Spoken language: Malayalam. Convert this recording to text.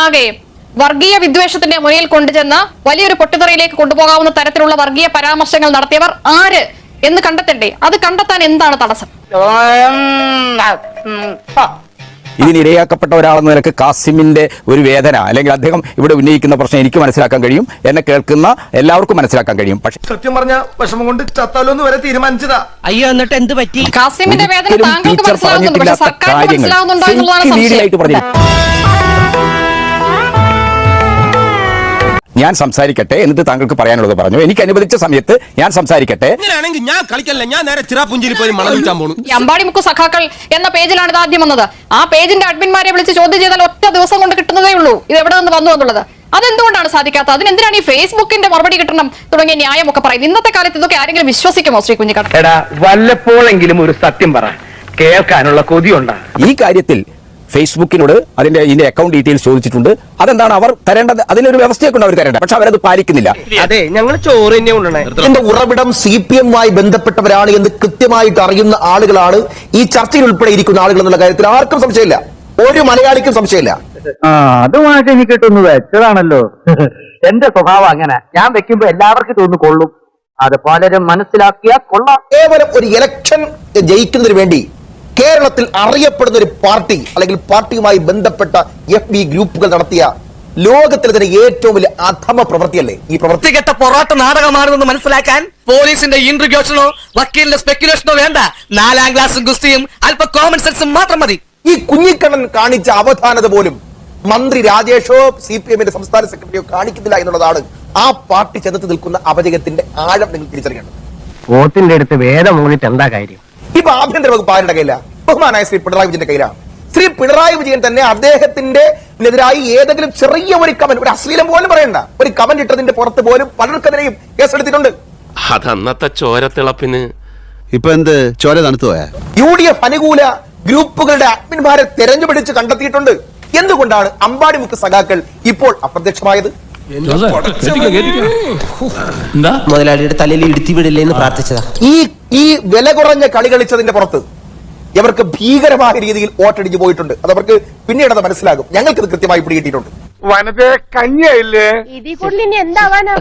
കേരളത്തിനാകെ വർഗീയ വിദ്വേഷത്തിന്റെ മുനയിൽ കൊണ്ടുചെന്ന് വലിയൊരു പൊട്ടിത്തെറിയിലേക്ക് കൊണ്ടുപോകാവുന്ന തരത്തിലുള്ള വർഗീയ പരാമർശങ്ങൾ നടത്തിയവർ ആര് എന്ന് കണ്ടെത്തണ്ടേ? അത് കണ്ടെത്താൻ എന്താണ് തടസ്സം? ഇതിനിരയാക്കപ്പെട്ട ഒരാളെന്ന നിലയ്ക്ക് കാസിമിന്റെ ഒരു വേദന അല്ലെങ്കിൽ അദ്ദേഹം ഇവിടെ ഉന്നയിക്കുന്ന പ്രശ്നം എനിക്ക് മനസ്സിലാക്കാൻ കഴിയും എന്നെ കേൾക്കുന്ന എല്ലാവർക്കും മനസ്സിലാക്കാൻ കഴിയും. പക്ഷേ സത്യം പറഞ്ഞ വിഷമം കൊണ്ട് ചത്താലോന്ന് വരെ തീരുമാനിച്ചതാ. അയ്യോ എന്നിട്ട് എന്ത് പറ്റി? കാസിമിന്റെ വേദന താങ്കൾക്ക് മനസ്സിലാവുന്നുണ്ട് മനസ്സിലാകുന്നുണ്ട് പക്ഷെ പറഞ്ഞിട്ടില്ലാത്ത സർക്കാരിന് മനസ്സിലാകുന്നുണ്ടോ എന്നുള്ളതാണ് സംശയം. ഞാൻ സംസാരിക്കട്ടെ എന്നിട്ട് താങ്കൾക്ക് പറയാനുള്ളത് പറഞ്ഞു. എനിക്ക് അനുവദിച്ച സമയത്ത് ഞാൻ സംസാരിക്കട്ടെ. അങ്ങനെയാണെങ്കിൽ ഞാൻ കളിക്കല്ല? ഞാൻ നേരെ ചിറാപുഞ്ചിരി പോയി മണം വിൽക്കാൻ പോണു. ഈ അമ്പാടിമുക്ക് സഖാക്കൾ എന്ന പേജിലാണ് ഇത് ആദ്യം വന്നത്. ആ പേജിന്റെ അഡ്മിന്മാരെ വിളിച്ച് ചോദ്യം ചെയ്താൽ ഒറ്റ ദിവസം കൊണ്ട് കിട്ടുന്നതേ ഉള്ളൂ. ഇത് എവിടെ നിന്ന് വന്നു എന്നുള്ളത്. അതെന്തുകൊണ്ടാണ് സാധിക്കാത്തത്? അതിനെന്തിനാണ് ഈ ഫേസ്ബുക്കിന്റെ മറുപടി കിട്ടണം തുടങ്ങിയ ന്യായമൊക്കെ പറയുന്നത്? ഇന്നത്തെ കാലത്ത് ഇതൊക്കെ ആരെങ്കിലും വിശ്വസിക്കുമോ ശ്രീ കുഞ്ഞിക്കട? എടാ വല്ലപ്പോഴെങ്കിലും ഒരു സത്യം പറ. കേൾക്കാനുള്ള കൊതിയുണ്ടാ. ഈ കാര്യത്തിൽ ഫേസ്ബുക്കിനോട് അതിന്റെ ഇതിന്റെ അക്കൗണ്ട് ഡീറ്റെയിൽസ് ചോദിച്ചിട്ടുണ്ട്. അതെന്താണ് അവർ തരേണ്ടത്? അതിനൊരു വ്യവസ്ഥയൊക്കെ ഉണ്ട് അവർ തരേണ്ടത്. പക്ഷെ അവരത് പാലിക്കുന്നില്ല. അതെ ഞങ്ങൾ ചോറ് ഇതിന്റെ ഉറവിടം സി പി എമ്മുമായി ബന്ധപ്പെട്ടവരാണ് എന്ന് കൃത്യമായിട്ട് അറിയുന്ന ആളുകളാണ് ഈ ചർച്ചയിൽ ഉൾപ്പെടെ ഇരിക്കുന്ന ആളുകൾ എന്നുള്ള കാര്യത്തിൽ ആർക്കും സംശയമില്ല. ഒരു മലയാളിക്കും സംശയമില്ല. ആ അതുമായിട്ട് എനിക്ക് കിട്ടുന്നത് വെച്ചതാണല്ലോ. എന്റെ സ്വഭാവം അങ്ങനെ. ഞാൻ വെക്കുമ്പോ എല്ലാവർക്കും തോന്നു കൊള്ളും. അത് പലരും മനസ്സിലാക്കിയാൽ കൊള്ളാം. കേവലം ഒരു ഇലക്ഷൻ ജയിക്കുന്നതിന് വേണ്ടി കേരളത്തിൽ അറിയപ്പെടുന്ന ഒരു പാർട്ടി അല്ലെങ്കിൽ പാർട്ടിയുമായി ബന്ധപ്പെട്ട എഫ് ബി ഗ്രൂപ്പുകൾ നടത്തിയ ലോകത്തിലെ തന്നെ ഏറ്റവും വലിയ അധമ പ്രവൃത്തിയല്ലേ ഈ പ്രവൃത്തി? കെട്ട പൊറാട്ട നാടകമാണെന്ന് മനസ്സിലാക്കാൻ പോലീസിന്റെ ഇൻട്രിഗ്യൂഷനോ വക്കീലിന്റെ സ്പെക്യുലേഷനോ വേണ്ട. നാലാം ക്ലാസ്സും ഗുസ്തിയും അല്പ കോമൺ സെൻസും മാത്രം മതി. ഈ കുഞ്ഞിക്കണ്ണൻ കാണിച്ച അവധാനത പോലും മന്ത്രി രാജേഷോ സി പി എമ്മിന്റെ സംസ്ഥാന സെക്രട്ടറിയോ കാണിക്കുന്നില്ല എന്നുള്ളതാണ് ആ പാർട്ടി ചെന്നത്ത് നിൽക്കുന്ന അപജയത്തിന്റെ ആഴം നിങ്ങൾ തിരിച്ചറിയേണ്ടത്. പോത്തിന്റെ അടുത്ത് വേദം മൂന്നിട്ട് എന്താ കാര്യം? ഇപ്പൊ ആഭ്യന്തര വകുപ്പ് ആരുടെ കയ്യില? ബഹുമാനായ ശ്രീ പിണറായി വിജയന്റെ കയ്യിലാണ്. ശ്രീ പിണറായി വിജയൻ തന്നെ അദ്ദേഹത്തിന്റെ എതിരായി ഏതെങ്കിലും ചെറിയ ഒരു കമന്റ് ഒരു അശ്ലീലം പോലും പറയണ്ട. ഒരു കമന്റ് ഇട്ടതിന്റെ പുറത്ത് പോലും പലർക്കെതിരെയും കേസെടുത്തിട്ടുണ്ട് അതന്നത്തെ ചോരത്തിളപ്പിന് ഇപ്പൊ എന്ത്? ചോര തണുത്തു പോയാ? യു ഡി എഫ് അനുകൂല ഗ്രൂപ്പുകളുടെ അഡ്മിൻമാരെ തെരഞ്ഞുപിടിച്ച് കണ്ടെത്തിയിട്ടുണ്ട്. എന്തുകൊണ്ടാണ് അമ്പാടി മുക്ക് സഖാക്കൾ ഇപ്പോൾ അപ്രത്യക്ഷമായത്? മുതലാളിയുടെ തലയിൽ ഇടുത്തി വിടില്ലേ എന്ന് പ്രാർത്ഥിച്ചതാ. ഈ ഈ വില കുറഞ്ഞ കളി കളിച്ചതിന്റെ പുറത്ത് ഇവർക്ക് ഭീകരമായ രീതിയിൽ വോട്ടടിച്ച് പോയിട്ടുണ്ട്. അത് അവർക്ക് പിന്നീട് അത് മനസ്സിലാകും. ഞങ്ങൾക്ക് ഇത് കൃത്യമായി പിടികിട്ടിയിട്ടുണ്ട്. വനത്തെ കഞ്ഞിയായില്ലേ? ഇതിൽ കൂടുതൽ ഇനി എന്താവാനാ?